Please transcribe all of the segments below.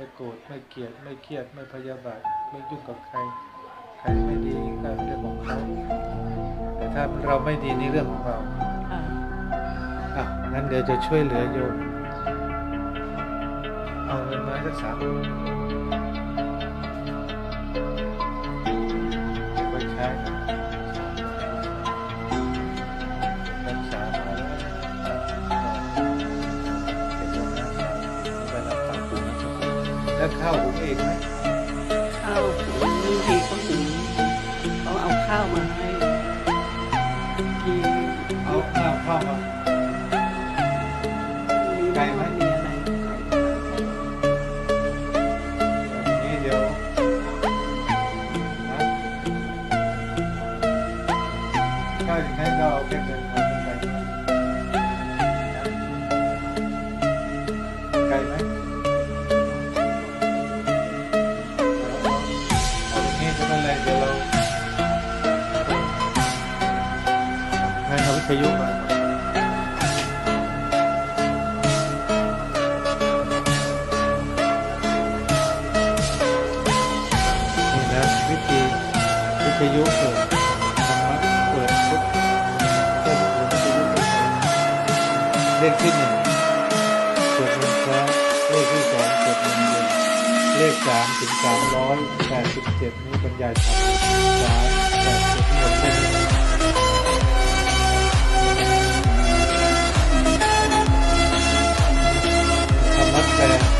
ไม่โกรธไม่เกลียดไม่เครียดไม่พยาบาทไม่ยุ่งกับใคร ใครไม่ดีก็เรื่องของเขาแต่ถ้าเราไม่ดีนี่เรื่องของเราค่ะอะงั้นเดี๋ยวจะช่วยเหลือโยมเอาเงินมาสักสามหมื่นเก็บไว้ใช้ แล้วข้าวหุงเองไหมข้าวหุงบางทีก็หุงเขาเอาข้าวมาให้ ทยุเปิดธรรมะเปิดปุ๊บก็ดูวิทยุเปิดเลขที่หนึ่งสวดมนต์เช้าเลขที่สองสวดมนต์เย็นเลขสามถึงสามร้อยแปดสิบเจ็ดนี้บรรยายธรรมสามแปดสิบหมดแค่นี้ธรรมะแปล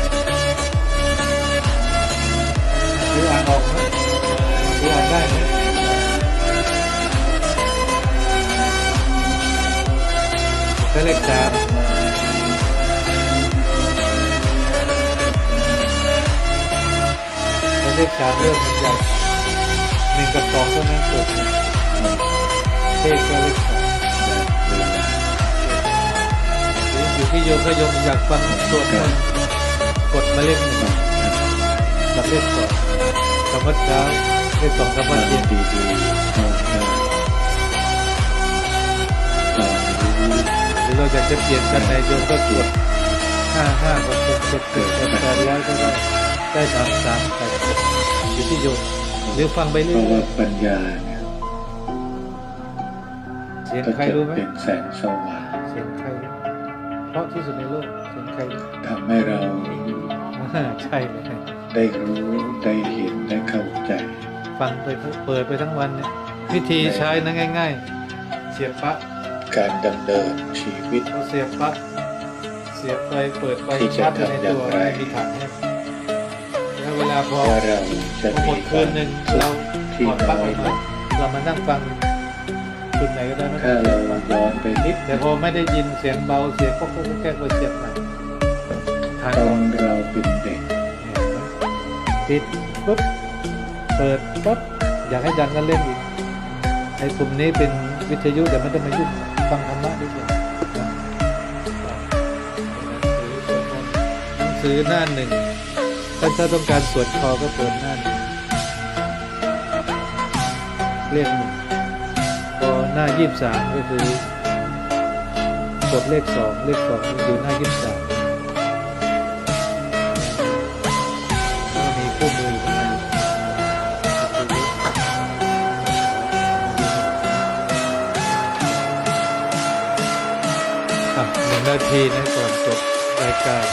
ก็เลขสามแล้เลขสามเริ่มมันใหญ่หนึ่งกับสองเท่านั้นเกิดเลขก็เลขสามอยู่ที่โยมถ้าโยมอยากฟังสวดมนต์กดมาเลขหนึ่งกับเลขสองธรรมะเช้าเลขสองธรรมะเย็นดีดี เราอยากจะเปลี่ยนกันในโยมก็กดห้าห้าก็กดกดเกิดแปดแปดร้อยก็ได้ได้สามสามแปดอยู่ที่โยมหรือฟังไปเรื่อยเพราะว่าปัญญาเนี่ยเสียงใครรู้ไหมเป็นแสงสว่างเสียงใครเพราะที่สุดในโลกเสียงใครทำให้เราใช่เลยได้รู้ได้เห็นได้เข้าใจ ฟังไปเปิดไปทั้งวันเนี่ยวิธีใช้นะง่าย ๆ เสียบปลั๊ก การดำเนินชีวิตเราเสียบปลั๊กเสียบไปเปิดไปที่จะชาร์จในตัวทำอย่างไร ไม่มีถังเนี่ยแล้วเวลาพอว่าเราจะพอหมมีดคืนหนึ่งเราที่ถอดปลั๊กน้อออยกลมางเรามานั่งฟังคุณไหนก็ได้ไม่ต้ถ้าเราเสียบปลั๊กย้อนไปนิดแต่พอไม่ได้ยินเสียงเบาเสียงก็ก็แก้ก็เสียบใหม่ทานตออนเราเป็นเด็กปิดปุ๊บเปิดปุ๊บอยากให้ดังก็เล่นอีกไอ้กลุ่มนี้เป็นวิทยุเดี๋ยวมันจะมายุ่ง ฟังธรรมะดีกว่าหนังสือหน้าหนึ่งถ้าถ้าต้องการสวดคอก็เปิดหน้าหนึ่งเลขหนึ่งพอหน้ายี่สามก็คือ กดเลขสองเลขสองอยู่หน้ายี่สาม ทีนะก่อนจบรายการ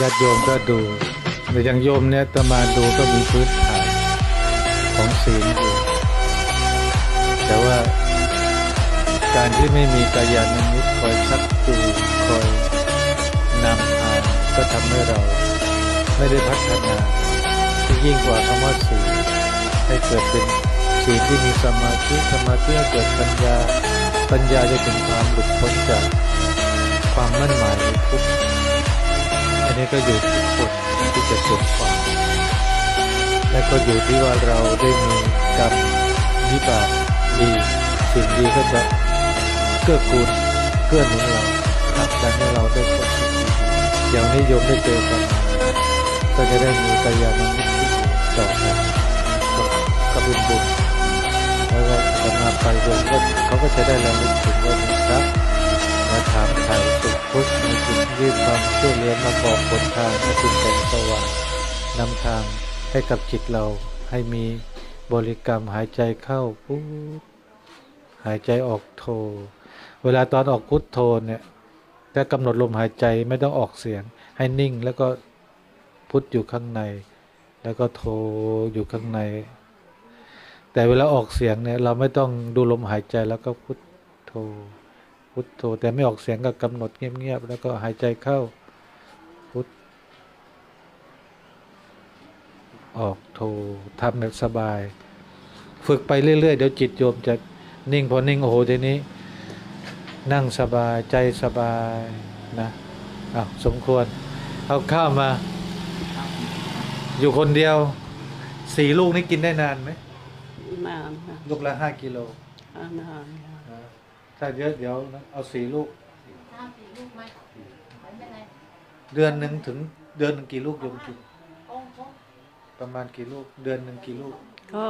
ญาติโยมก็ดูแต่ย่างโยมเนี่ยจะมาดูก็มีพื้นฐานของศีลอยู่แต่ว่าการที่ไม่มีกายาณมิตรคอยชักจูงคอยนำทางก็ทำให้เราไม่ได้พัฒนาที่ยิ่งกว่าคำว่าศีลให้เกิดเป็นศีลที่มีสมาธิสมาธิให้เกิดปัญญาปัญญาจะถึงความหลุดพ้นจาก ความมั่นหมายในทุกอันนี้ก็อยู่ที่คนที่จะสมความและก็อยู่ที่ว่าเราได้มีกรรมวิบากดีสิ่งดีก็จะเกื้อกูลเกื้อหนุนเราผลักดันให้เราได้พบสิ่งดีอย่างนี้โยมได้เจอกันก็จะได้มีกายาณมิตรที่ต่อกันก็ก็เป็นบุญแล้วก็จะมาไปโยมก็เขาก็จะได้ระลึกถึงว่ามีพระมาถามไถ่ พุทธมีจิตยื่นความช่วยเหลือมาบอกหนทางให้เป็นแสงสว่างนำทางให้กับจิตเราให้มีบริกรรมหายใจเข้าพุทหายใจออกโท เวลาตอนออกพุทโทเนี่ยถ้ากำหนดลมหายใจไม่ต้องออกเสียง ให้นิ่งแล้วก็พุทอยู่ข้างใน แล้วก็โทอยู่ข้างใน แต่เวลาออกเสียงเนี่ยเราไม่ต้องดูลมหายใจแล้วก็พุทโท พุทโธแต่ไม่ออกเสียงก็กำหนดเงียบๆแล้วก็หายใจเข้าพุทออกโททำแบบสบาย ฝึกไปเรื่อย ๆ เดี๋ยวจิตโยมจะนิ่งพอนิ่งโอ้โหทีนี้ นั่งสบายใจสบายนะอ้าวสมควร เอาข้าวมา อยู่คนเดียวสี่ลูกนี่กินได้นานไหมนานค่ะลูกละห้ากิโลนานค่ะนะ ถ้าเยอะเดี๋ยวนะเอาสี่ลูกข้าวสี่ลูกไหมไม่เป็นไรเดือนหนึ่งถึงเดือนหนึ่งกี่ลูกโยมกินโอ้โหประมาณกี่ลูก เดือนหนึ่งกี่ลูก ก็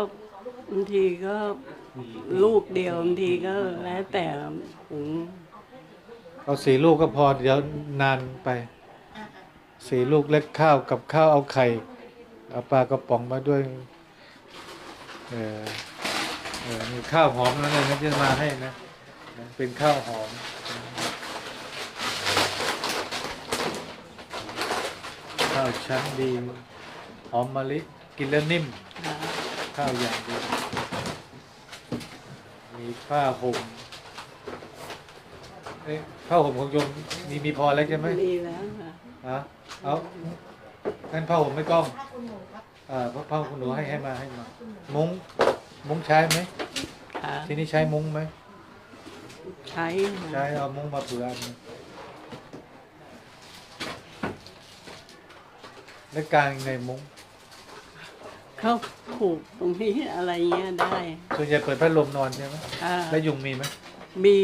บางทีก็ลูกเดียวบางทีก็แล้วแต่หุงเอาสี่ลูกก็พอเดี๋ยวนานไปอะสี่ลูกเล็กข้าวกับข้าวเอาไข่เอาปลากระป๋องมาด้วยเออเออมีข้าวหอมนั่นเลยนะที่มาให้นะนะ เป็นข้าวหอม ข้าวชั้นดี หอมมะลิ กินแล้วนิ่มค่ะข้าวอย่างดีมีผ้าห่มเอ๊ะผ้าห่มของโยมมีมีพอแล้วใช่ไหมมีแล้วค่ะฮะเอางั้นผ้าห่มไม่ต้องๆถ้าคุณหนูครับอ่าผ้าผ้าคุณหนูให้ให้มาให้มา มุ้งมุ้งใช้ไหมค่ะที่นี่ใช้มุ้งไหม ใช้ค่ะใช้เอามุ้งมาเผื่ออันหนึงแล้วกลางยังไงมุ้งเขาผูกตรงนี้อะไรเงี้ยได้ ส่วนใหญ่เปิดพัดลมนอนใช่ไหมค่ะแล้วยุงมีไหมมี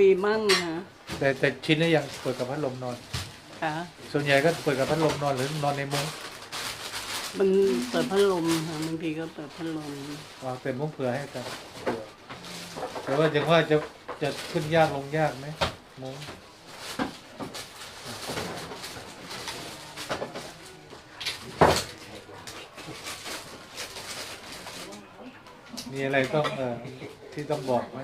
มีมั่งค่ะแต่แต่ชินแล้วยังเปิดกับพัดลมนอน ค่ะส่วนใหญ่ก็เปิดกับพัดลมนอนหรือนอนในมุ้งมันเปิดพัดลมค่ะบางทีก็เปิดพัดลม อ๋อแต่มุ้งเผื่อให้กันเผื่อแต่ว่าอย่างว่าจะ จะขึ้นยากลงยากไหมมุ้งมีอะไรต้องเออที่ต้องบอกไหม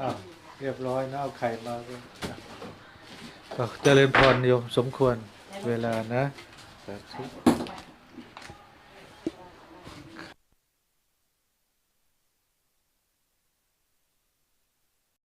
อ้าวเรียบร้อยนะเอาไข่มาด้วยก็เจริญพรโยมสมควรเวลานะสาธุ